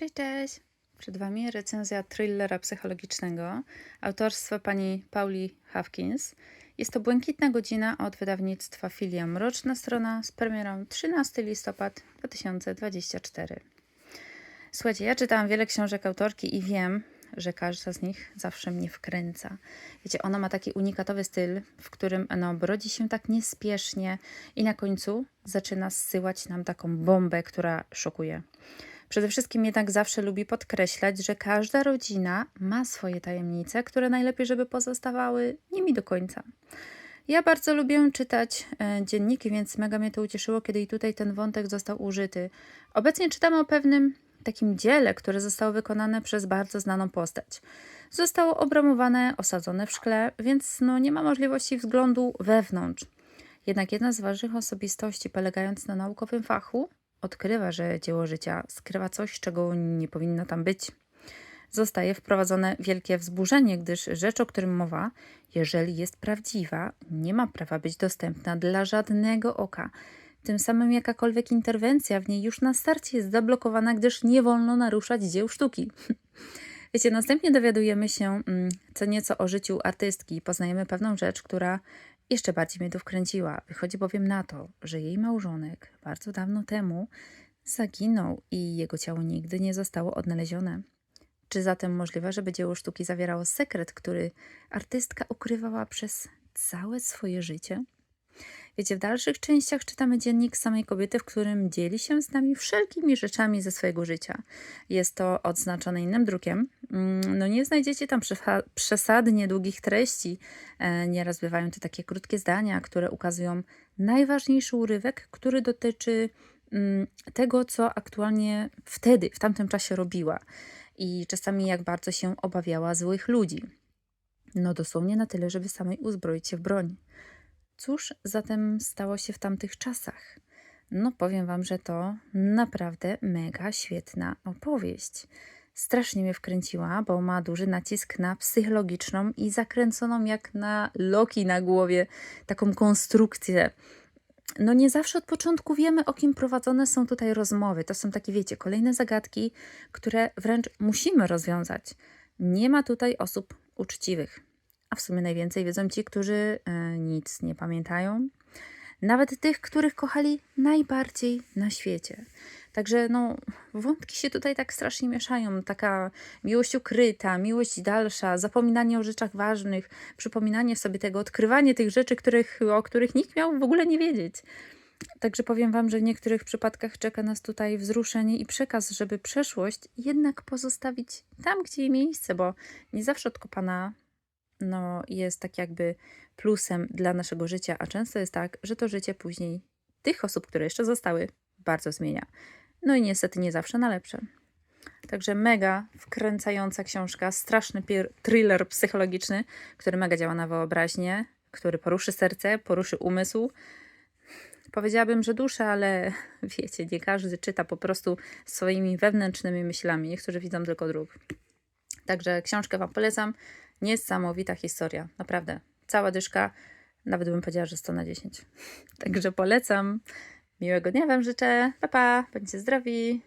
Cześć, cześć! Przed Wami recenzja thrillera psychologicznego autorstwa pani Pauli Hawkins. Jest to Błękitna Godzina od wydawnictwa Filia Mroczna Strona z premierą 13 listopad 2024. Słuchajcie, ja czytałam wiele książek autorki i wiem, że każda z nich zawsze mnie wkręca. Wiecie, ona ma taki unikatowy styl, w którym no, brodzi się tak niespiesznie i na końcu zaczyna zsyłać nam taką bombę, która szokuje. Przede wszystkim jednak zawsze lubi podkreślać, że każda rodzina ma swoje tajemnice, które najlepiej, żeby pozostawały nimi do końca. Ja bardzo lubię czytać e, dzienniki, więc mega mnie to ucieszyło, kiedy i tutaj ten wątek został użyty. Obecnie czytam o pewnym takim dziele, które zostało wykonane przez bardzo znaną postać. Zostało obramowane, osadzone w szkle, więc no, nie ma możliwości wzglądu wewnątrz. Jednak jedna z ważnych osobistości, polegając na naukowym fachu, odkrywa, że dzieło życia skrywa coś, czego nie powinno tam być. Zostaje wprowadzone wielkie wzburzenie, gdyż rzecz, o którym mowa, jeżeli jest prawdziwa, nie ma prawa być dostępna dla żadnego oka. Tym samym jakakolwiek interwencja w niej już na starcie jest zablokowana, gdyż nie wolno naruszać dzieł sztuki. Wiecie, następnie dowiadujemy się mm, co nieco o życiu artystki poznajemy pewną rzecz, która jeszcze bardziej mnie tu wkręciła. Wychodzi bowiem na to, że jej małżonek bardzo dawno temu zaginął i jego ciało nigdy nie zostało odnalezione. Czy zatem możliwe, żeby dzieło sztuki zawierało sekret, który artystka ukrywała przez całe swoje życie? Wiecie, w dalszych częściach czytamy dziennik samej kobiety, w którym dzieli się z nami wszelkimi rzeczami ze swojego życia. Jest to odznaczone innym drukiem. Mm, no nie znajdziecie tam przesadnie długich treści. E, nieraz bywają to takie krótkie zdania, które ukazują najważniejszy urywek, który dotyczy mm, tego, co aktualnie wtedy, w tamtym czasie robiła i czasami jak bardzo się obawiała złych ludzi. No dosłownie na tyle, żeby samej uzbroić się w broń. Cóż zatem stało się w tamtych czasach? No, powiem Wam, że to naprawdę mega świetna opowieść. Strasznie mnie wkręciła, bo ma duży nacisk na psychologiczną i zakręconą jak na loki na głowie taką konstrukcję. No nie zawsze od początku wiemy, o kim prowadzone są tutaj rozmowy. To są takie, wiecie, kolejne zagadki, które wręcz musimy rozwiązać. Nie ma tutaj osób uczciwych a w sumie najwięcej wiedzą ci, którzy e, nic nie pamiętają, nawet tych, których kochali najbardziej na świecie. Także no, wątki się tutaj tak strasznie mieszają. Taka miłość ukryta, miłość dalsza, zapominanie o rzeczach ważnych, przypominanie sobie tego, odkrywanie tych rzeczy, których, o których nikt miał w ogóle nie wiedzieć. Także powiem Wam, że w niektórych przypadkach czeka nas tutaj wzruszenie i przekaz, żeby przeszłość jednak pozostawić tam, gdzie jej miejsce, bo nie zawsze odkopana no, jest tak jakby plusem dla naszego życia, a często jest tak, że to życie później tych osób, które jeszcze zostały, bardzo zmienia. No i niestety nie zawsze na lepsze. Także mega wkręcająca książka, straszny thriller psychologiczny, który mega działa na wyobraźnię, który poruszy serce, poruszy umysł. Powiedziałabym, że duszę, ale wiecie, nie każdy czyta po prostu swoimi wewnętrznymi myślami. Niektórzy widzą tylko druk. Także książkę Wam polecam. Niesamowita historia, naprawdę. Cała dyszka, nawet bym powiedziała, że 100 na 10. Także polecam. Miłego dnia Wam życzę. Pa, pa. Bądźcie zdrowi.